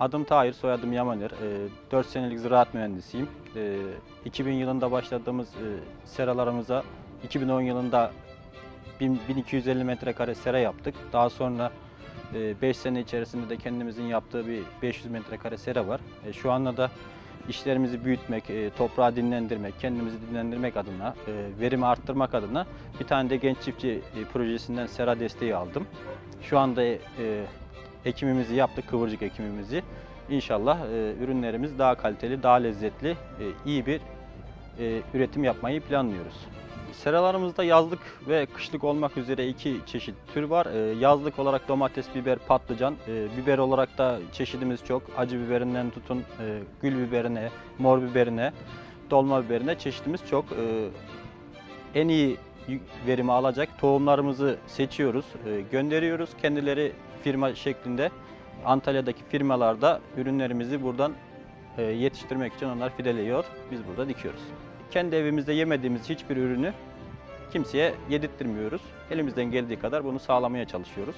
Adım Tahir, soyadım Yamaner. 4 senelik ziraat mühendisiyim. Ee, 2000 yılında başladığımız e, seralarımıza 2010 yılında 1000 1250 metrekare sera yaptık. Daha sonra 5 sene içerisinde de kendimizin yaptığı bir 500 metrekare sera var. E, Şu anda da işlerimizi büyütmek, e, toprağı dinlendirmek, kendimizi dinlendirmek adına, e, verimi arttırmak adına bir tane de genç çiftçi e, projesinden sera desteği aldım. Şu anda e, ekimimizi yaptık, kıvırcık ekimimizi. İnşallah e, ürünlerimiz daha kaliteli, daha lezzetli, e, iyi bir e, üretim yapmayı planlıyoruz. Seralarımızda yazlık ve kışlık olmak üzere iki çeşit tür var. E, yazlık olarak domates, biber, patlıcan. E, biber olarak da çeşidimiz çok. Acı biberinden tutun e, gül biberine, mor biberine, dolma biberine çeşitimiz çok. E, en iyi verimi alacak tohumlarımızı seçiyoruz, e, gönderiyoruz. Kendileri firma şeklinde Antalya'daki firmalarda ürünlerimizi buradan e, yetiştirmek için onlar fideliyor. Biz burada dikiyoruz. Kendi evimizde yemediğimiz hiçbir ürünü kimseye yedirtmiyoruz. Elimizden geldiği kadar bunu sağlamaya çalışıyoruz.